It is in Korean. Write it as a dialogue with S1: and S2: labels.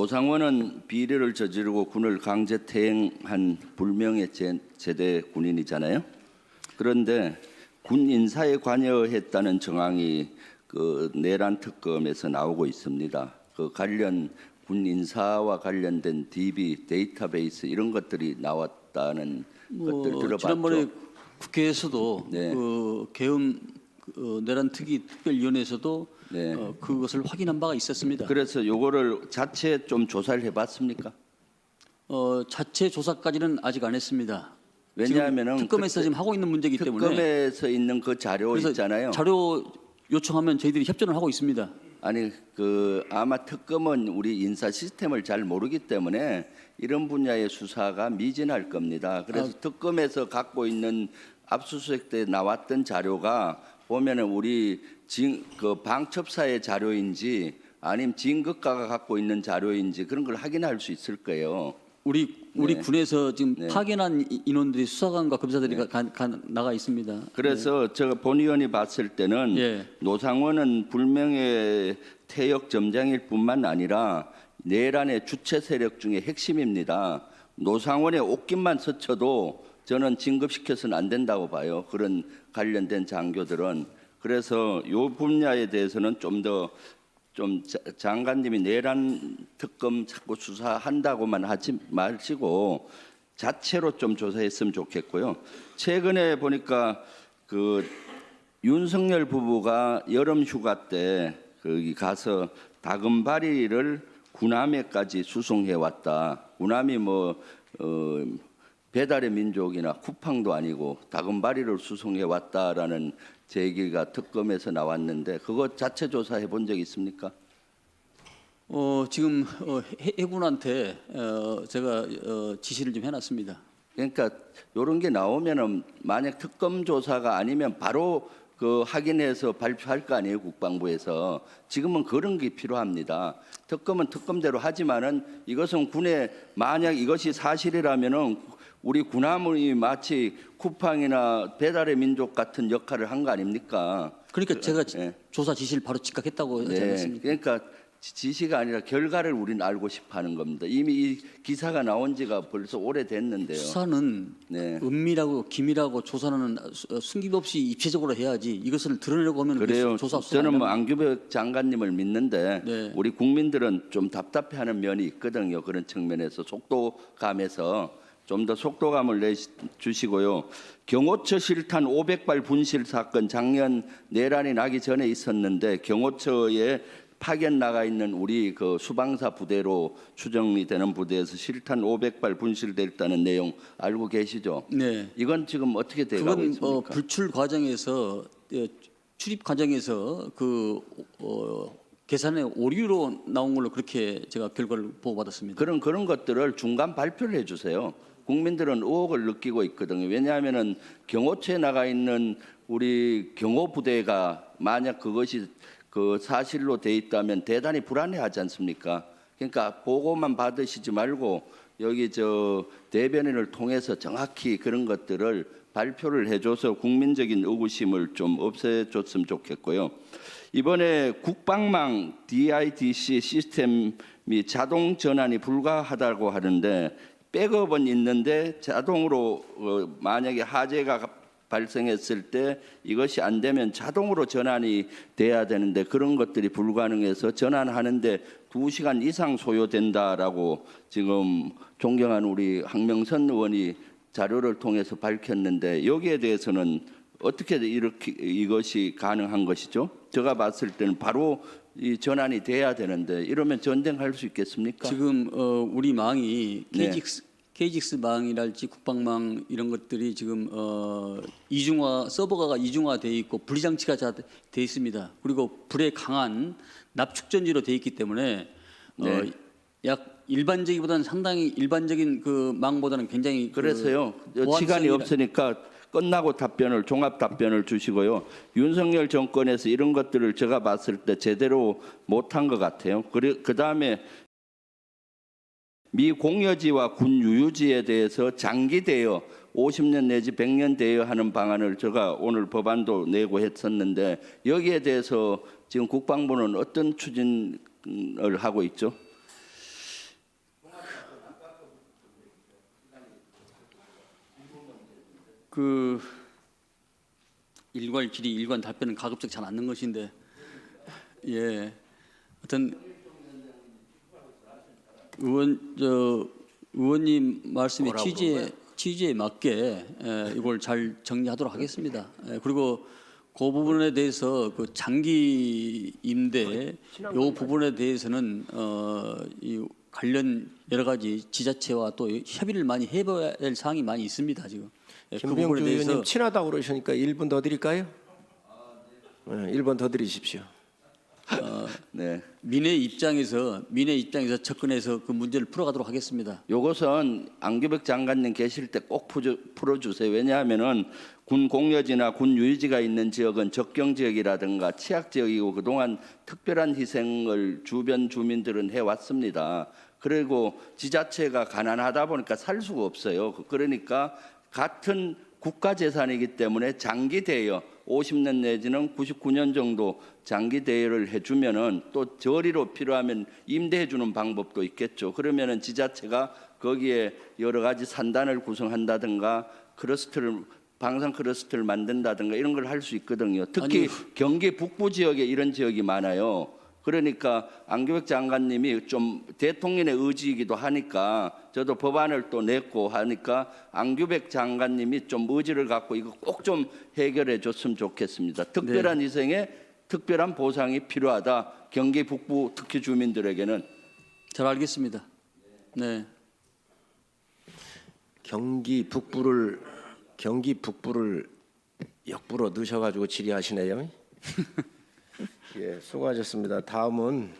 S1: 노상원은 비리를 저지르고 군을 강제 퇴행한 불명예 제- 제대 군인이잖아요. 그런데 군 인사에 관여했다는 정황이 그 내란 특검에서 나오고 있습니다. 그 관련 군 인사와 관련된 DB 데이터베이스 이런 것들이 나왔다는 것들 들어봤죠.
S2: 뭐 지난번에 국회에서도
S1: 네.
S2: 그 계엄 그 내란 특위 특별위원회에서도
S1: 네.
S2: 어, 그것을 확인한 바가 있었습니다.
S1: 그래서 요거를 자체 좀 조사를 해봤습니까?
S2: 어, 자체 조사까지는 아직 안 했습니다.
S1: 왜냐하면은
S2: 지금 특검에서 지금 하고 있는 문제이기 때문에
S1: 특검에서 있는 그 자료
S2: 그래서
S1: 있잖아요.
S2: 자료 요청하면 저희들이 협조를 하고 있습니다.
S1: 아니 그 아마 특검은 우리 인사 시스템을 잘 모르기 때문에 이런 분야의 수사가 미진할 겁니다. 그래서
S2: 아.
S1: 특검에서 갖고 있는 압수수색 때 나왔던 자료가 보면은 우리 진, 그 방첩사의 자료인지 아니면 진급가가 갖고 있는 자료인지 그런 걸 확인할 수 있을 거예요.
S2: 우리 우리
S1: 네.
S2: 군에서 지금
S1: 네.
S2: 파견한 이- 인원들이 수사관과 검사들이 가, 가, 가- 나가 있습니다.
S1: 그래서 제가 본 의원이 봤을 때는
S2: 예.
S1: 노상원은 불명예 퇴역 점장일 뿐만 아니라 내란의 주체 세력 중에 핵심입니다. 노상원의 옷깃만 스쳐도 저는 진급시켜서는 안 된다고 봐요. 그런 관련된 장교들은 그래서 요 분야에 대해서는 좀더좀 장관님이 내란 특검 자꾸 수사한다고만 하지 마시고 자체로 좀 조사했으면 좋겠고요. 최근에 보니까 그 윤석열 부부가 여름 휴가 때 거기 가서 다금바리를 구남에까지 수송해 왔다. 구남이 뭐 어, 배달의 민족이나 쿠팡도 아니고 다금바리를 수송해 왔다라는 제기가 특검에서 나왔는데 그거 자체 조사해 본 적 있습니까?
S2: 어, 지금 어, 해- 해군한테 어, 제가 어, 지시를 좀 해놨습니다.
S1: 그러니까 이런 게 나오면은 만약 특검 조사가 아니면 바로 그 확인해서 발표할 거 아니에요 국방부에서 지금은 그런 게 필요합니다. 특검은 특검대로 하지만은 이것은 군에 만약 이것이 사실이라면은 우리 군함이 마치 쿠팡이나 배달의 민족 같은 역할을 한 거 아닙니까?
S2: 그러니까 제가
S1: 예.
S2: 조사 지시를 바로 즉각했다고 하지
S1: 네,
S2: 않았습니까?
S1: 그러니까 지- 지시가 아니라 결과를 우리는 알고 싶어하는 겁니다. 이미 이 기사가 나온 지가 벌써 오래됐는데요.
S2: 수사는
S1: 네.
S2: 은밀하고 기밀하고 조사는 수- 어, 숨김 없이 입체적으로 해야지 이것을 드러내려고 하면
S1: 그래요.
S2: 조사
S1: 저는 뭐 안규백 장관님을 믿는데
S2: 네.
S1: 우리 국민들은 좀 답답해하는 면이 있거든요. 그런 측면에서 속도감에서 좀 더 속도감을 내주시고요. 경호처 실탄 500발 분실 사건 작년 내란이 나기 전에 있었는데 경호처에 파견 나가 있는 우리 그 수방사 부대로 추정이 되는 부대에서 실탄 500발 분실됐다는 내용 알고 계시죠?
S2: 네.
S1: 이건 지금 어떻게 돼가고
S2: 그건
S1: 있습니까?
S2: 어, 불출 과정에서 예, 출입 과정에서 그 어, 계산의 오류로 나온 걸로 그렇게 제가 결과를 보고받았습니다.
S1: 그런 그런 것들을 중간 발표를 해주세요. 국민들은 의혹을 느끼고 있거든요. 왜냐하면은 경호처에 나가 있는 우리 경호 부대가 만약 그것이 그 사실로 돼 있다면 대단히 불안해하지 않습니까? 그러니까 보고만 받으시지 말고 여기 저 대변인을 통해서 정확히 그런 것들을 발표를 해줘서 국민적인 의구심을 좀 없애줬으면 좋겠고요. 이번에 국방망 DIDC 시스템이 자동 전환이 불가하다고 하는데 백업은 있는데 자동으로 어, 만약에 화재가 발생했을 때 이것이 안 되면 자동으로 전환이 돼야 되는데 그런 것들이 불가능해서 전환하는데 두 시간 이상 소요된다라고 지금 존경하는 우리 황명선 의원이 자료를 통해서 밝혔는데 여기에 대해서는 어떻게 이렇게 이것이 가능한 것이죠? 제가 봤을 때는 바로 이 전환이 돼야 되는데 이러면 전쟁할 수 있겠습니까?
S2: 지금 어, 우리 망이
S1: 네.
S2: KGX, KGX 망이랄지 국방망 이런 것들이 지금 어, 이중화 서버가 이중화돼 있고 분리 장치가 다돼 있습니다. 그리고 불에 강한 납축 전지로 돼 있기 때문에 어,
S1: 네.
S2: 약 일반적이보다는 상당히 일반적인 그 망보다는 굉장히 그
S1: 그래서요.
S2: 보안성이라-
S1: 시간이 없으니까 끝나고 답변을 종합 답변을 주시고요. 윤석열 정권에서 이런 것들을 제가 봤을 때 제대로 못한 것 같아요. 그 다음에 미 공여지와 군 유유지에 대해서 장기 대여 50년 내지 100년 대여하는 방안을 제가 오늘 법안도 내고 했었는데 여기에 대해서 지금 국방부는 어떤 추진을 하고 있죠?
S2: 그 일괄 질의, 일관 답변은 가급적 잘 않는 것인데, 예, 어떤 의원 저 의원님 말씀의 취지에 취지에 맞게 에, 이걸 잘 정리하도록 하겠습니다. 에, 그리고 그 부분에 대해서 그 장기 임대 요 부분에 대해서는 어, 이 관련 여러 가지 지자체와 또 협의를 많이 해봐야 될 사항이 많이 있습니다 지금. 예, 그
S3: 김병주
S2: 대해서
S3: 의원님 친하다고 그러시니까 1분 더 드릴까요? 네, 1분 더 드리십시오.
S1: 네.
S2: 민의 입장에서 민의 입장에서 접근해서 그 문제를 풀어가도록 하겠습니다.
S1: 요것은 안규백 장관님 계실 때 꼭 풀어주세요. 왜냐하면은 군 공여지나 군 유유지가 있는 지역은 적경 지역이라든가 취약 지역이고 그동안 특별한 희생을 주변 주민들은 해왔습니다. 그리고 지자체가 가난하다 보니까 살 수가 없어요. 그러니까 같은 국가 재산이기 때문에 장기 대여 50년 내지는 99년 정도 장기 대여를 해주면은 또 저리로 필요하면 임대해 주는 방법도 있겠죠. 그러면은 지자체가 거기에 여러 가지 산단을 구성한다든가 클러스터를 방산 클러스터를 만든다든가 이런 걸 할 수 있거든요. 특히 경기 북부 지역에 이런 지역이 많아요. 그러니까 안규백 장관님이 좀 대통령의 의지이기도 하니까 저도 법안을 또 냈고 하니까 안규백 장관님이 좀 의지를 갖고 이거 꼭 좀 해결해 줬으면 좋겠습니다. 특별한 희생에 특별한 보상이 필요하다. 경기 북부 특히 주민들에게는
S2: 잘 알겠습니다. 네.
S3: 경기 북부를 경기 북부를 역부로 넣으셔가지고 질의하시네요. 예, 수고하셨습니다. 다음은.